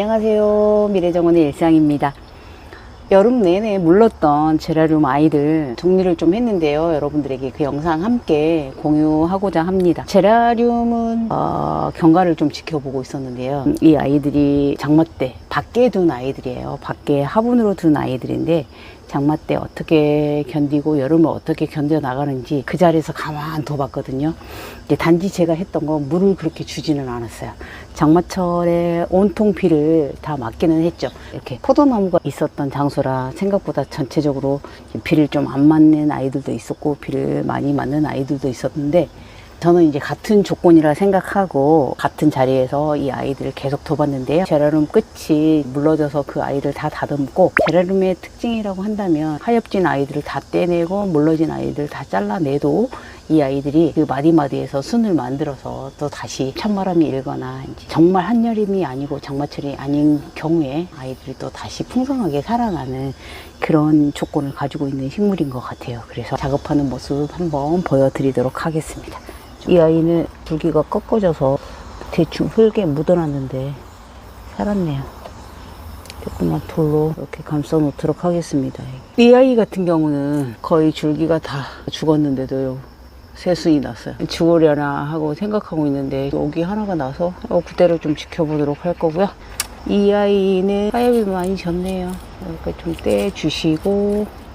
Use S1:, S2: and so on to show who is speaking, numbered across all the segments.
S1: 안녕하세요. 미래정원의 일상입니다. 여름 내내 물렀던 제라늄 아이들 정리를 좀 했는데요. 여러분들에게 그 영상 함께 공유하고자 합니다. 제라늄은 어, 경과를 좀 지켜보고 있었는데요. 이 아이들이 장마 때 밖에 둔 아이들이에요. 밖에 화분으로 둔 아이들인데 장마 때 어떻게 견디고 여름을 어떻게 견뎌 나가는지 그 자리에서 가만 둬봤거든요. 이제 단지 제가 했던 건 물을 그렇게 주지는 않았어요. 장마철에 온통 비를 다 맞기는 했죠. 이렇게 포도나무가 있었던 장소라 생각보다 전체적으로 비를 좀 안 맞는 아이들도 있었고 비를 많이 맞는 아이들도 있었는데 저는 이제 같은 조건이라 생각하고 같은 자리에서 이 아이들을 계속 둬봤는데요. 제라늄 끝이 물러져서 그 아이를 다 다듬고 제라늄의 특징이라고 한다면 하엽진 아이들을 다 떼내고 물러진 아이들 다 잘라내도 이 아이들이 그 마디마디에서 순을 만들어서 또 다시 찬바람이 일거나 정말 한여름이 아니고 장마철이 아닌 경우에 아이들이 또 다시 풍성하게 살아나는 그런 조건을 가지고 있는 식물인 것 같아요. 그래서 작업하는 모습 한번 보여드리도록 하겠습니다. 이 아이는 줄기가 꺾어져서 대충 흙에 묻어놨는데 살았네요. 조그만 돌로 이렇게 감싸 놓도록 하겠습니다. 이 아이 같은 경우는 거의 줄기가 다 죽었는데도요. 새순이 났어요. 죽으려나 하고 생각하고 있는데 여기 하나가 나서 어, 그대로 좀 지켜보도록 할 거고요. 이 아이는 하엽이 많이 졌네요. 이렇게 좀 떼주시고 어,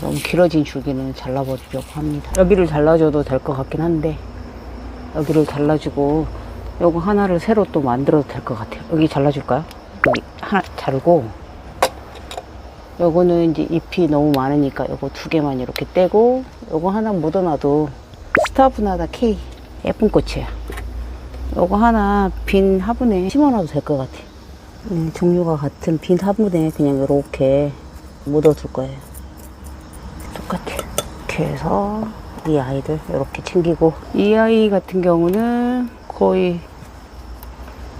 S1: 너무 길어진 줄기는 잘라버리려고 합니다. 여기를 잘라줘도 될 것 같긴 한데 여기를 잘라주고 요거 하나를 새로 또 만들어도 될 것 같아요. 여기 잘라줄까요? 여기 하나 자르고 요거는 이제 잎이 너무 많으니까 요거 두 개만 이렇게 떼고 요거 하나 묻어놔도 스타브나다 K 예쁜 꽃이에요. 요거 하나 빈 화분에 심어놔도 될 것 같아요. 음, 종류가 같은 빈 화분에 그냥 이렇게 묻어둘 거예요. 똑같아요. 이렇게 해서 이 아이들 이렇게 챙기고 이 아이 같은 경우는 거의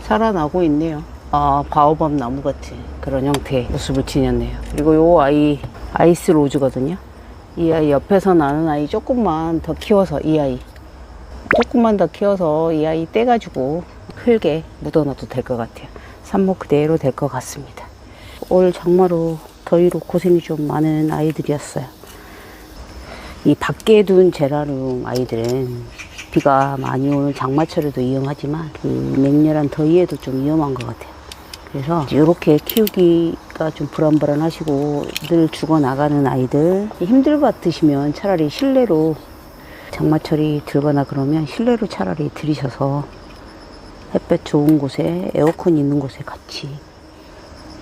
S1: 살아나고 있네요. 아, 바오밥 나무 같은 그런 형태의 모습을 지녔네요. 그리고 요 아이 아이스 로즈거든요. 이 아이 옆에서 나는 아이 조금만 더 키워서 이 아이 조금만 더 키워서 이 아이 떼가지고 흙에 묻어놔도 될 것 같아요. 삽목 그대로 될 것 같습니다. 올 장마로 더위로 고생이 좀 많은 아이들이었어요. 이 밖에 둔 제라늄 아이들은 비가 많이 오는 장마철에도 위험하지만 그 맹렬한 더위에도 좀 위험한 것 같아요. 그래서 이렇게 키우기가 좀 불안불안하시고 늘 죽어나가는 아이들 힘들 것 같으시면 차라리 실내로 장마철이 들거나 그러면 실내로 차라리 들이셔서 햇볕 좋은 곳에 에어컨 있는 곳에 같이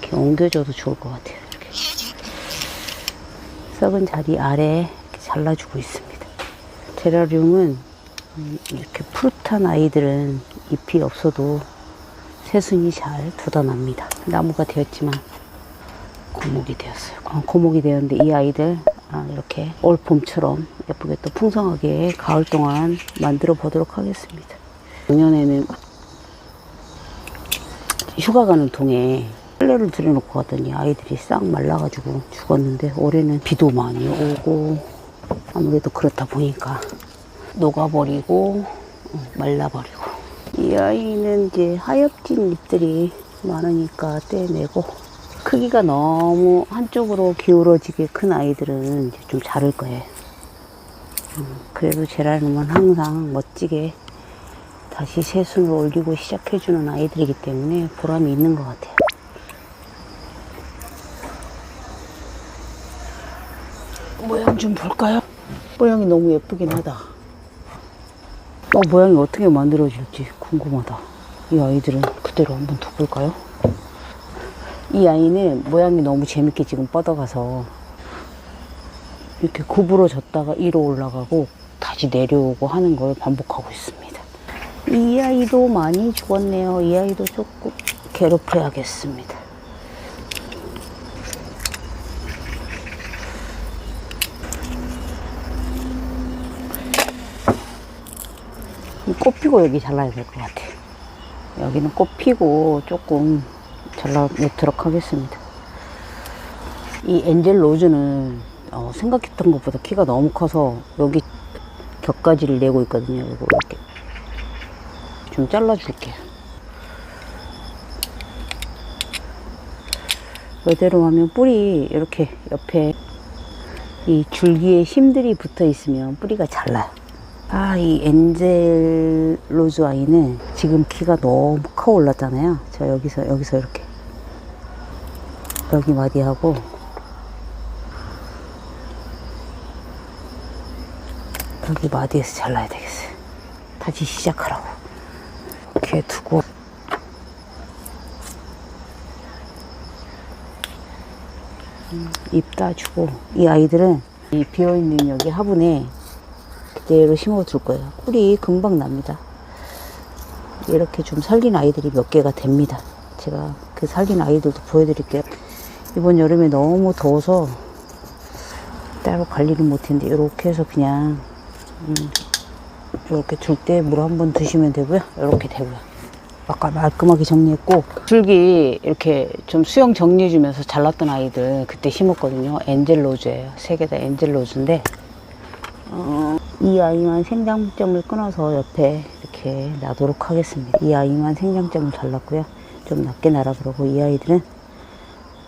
S1: 이렇게 옮겨줘도 좋을 것 같아요. 이렇게 썩은 자리 아래 잘라주고 있습니다. 음, 이렇게 푸릇한 아이들은 잎이 없어도 새순이 잘 돋아납니다. 나무가 되었지만 고목이 되었어요. 어, 고목이 되었는데 이 아이들 아, 이렇게 올 봄처럼 예쁘게 또 풍성하게 가을 동안 만들어 보도록 하겠습니다. 작년에는 휴가 가는 동에 빨래를 들여놓고 갔더니 아이들이 싹 말라가지고 죽었는데 올해는 비도 많이 오고 아무래도 그렇다 보니까 녹아버리고 어, 말라버리고 이 아이는 이제 하엽진 잎들이 많으니까 떼내고 크기가 너무 한쪽으로 기울어지게 큰 아이들은 좀 자를 거예요. 음, 그래도 제라늄은 항상 멋지게 다시 새순을 올리고 시작해주는 아이들이기 때문에 보람이 있는 것 같아요. 모양 좀 볼까요? 모양이 너무 예쁘긴 하다. 어, 모양이 어떻게 만들어질지 궁금하다. 이 아이들은 그대로 한번 더 볼까요? 이 아이는 모양이 너무 재밌게 지금 뻗어가서 이렇게 구부러졌다가 위로 올라가고 다시 내려오고 하는 걸 반복하고 있습니다. 이 아이도 많이 죽었네요. 이 아이도 조금 괴롭혀야겠습니다. 꽃 피고 여기 잘라야 될 것 같아요. 여기는 꽃 피고 조금 잘라놓도록 하겠습니다. 이 엔젤 로즈는 어, 생각했던 것보다 키가 너무 커서 여기 격가지를 내고 있거든요. 이거 이렇게 좀 잘라줄게요. 이대로 하면 뿌리 이렇게 옆에 이 줄기에 힘들이 붙어 있으면 뿌리가 잘 나요. 아, 이 엔젤 로즈 아이는 지금 키가 너무 커 올랐잖아요. 저 여기서, 여기서 이렇게. 여기 마디하고. 여기 마디에서 잘라야 되겠어요. 다시 시작하라고. 이렇게 두고. 음, 잎 따주고. 이 아이들은 이 비어있는 여기 화분에 그대로 심어둘 거예요. 뿌리 금방 납니다. 이렇게 좀 살린 아이들이 몇 개가 됩니다. 제가 그 살린 아이들도 보여드릴게요. 이번 여름에 너무 더워서 따로 관리를 못했는데 이렇게 해서 그냥 음, 이렇게 둘때물 한 번 드시면 되고요. 이렇게 되고요. 아까 말끔하게 정리했고 줄기 이렇게 좀 수영 정리해주면서 잘랐던 아이들 그때 심었거든요. 엔젤로즈예요. 세 개 다 엔젤로즈인데 어, 이 아이만 생장점을 끊어서 옆에 이렇게 놔도록 하겠습니다. 이 아이만 생장점을 잘랐고요. 좀 낮게 놔라 그러고 이 아이들은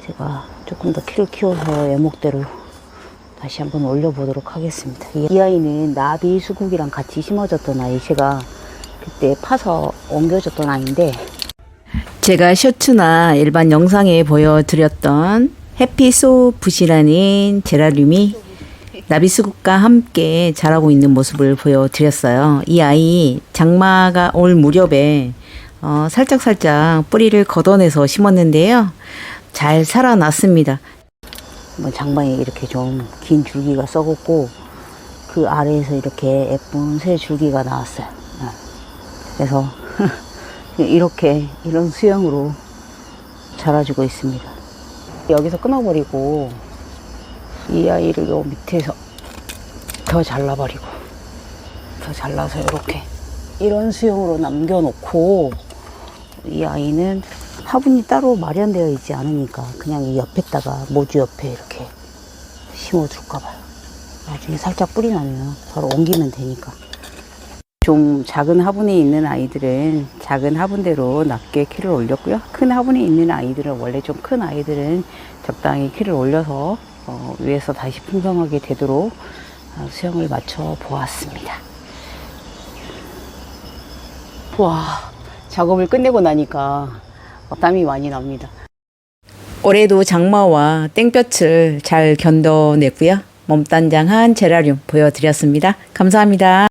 S1: 제가 조금 더 키를 키워서 애목대로 다시 한번 올려보도록 하겠습니다. 이, 이 아이는 나비 수국이랑 같이 심어졌던 아이 제가 그때 파서 옮겨줬던 아이인데 제가 셔츠나 일반 영상에 보여드렸던 해피소 붓이라는 제라늄이 나비수국과 함께 자라고 있는 모습을 보여드렸어요. 이 아이 장마가 올 무렵에 어, 살짝살짝 뿌리를 걷어내서 심었는데요. 잘 살아났습니다. 뭐 장마에 이렇게 좀 긴 줄기가 썩었고 그 아래에서 이렇게 예쁜 새 줄기가 나왔어요. 어. 그래서 이렇게 이런 수영으로 자라주고 있습니다. 여기서 끊어버리고 이 아이를 요 밑에서 더 잘라버리고 더 잘라서 이렇게 이런 수영으로 남겨놓고 이 아이는 화분이 따로 마련되어 있지 않으니까 그냥 이 옆에다가 모주 옆에 이렇게 심어둘까 봐요. 나중에 살짝 뿌리 나면 바로 옮기면 되니까. 좀 작은 화분에 있는 아이들은 작은 화분대로 낮게 키를 올렸고요. 큰 화분에 있는 아이들은 원래 좀 큰 아이들은 적당히 키를 올려서 어, 위에서 다시 풍성하게 되도록 어, 수영을 맞춰 보았습니다. 와, 작업을 끝내고 나니까 땀이 많이 납니다. 올해도 장마와 땡볕을 잘 견뎌냈고요. 몸단장한 제라늄 보여드렸습니다. 감사합니다.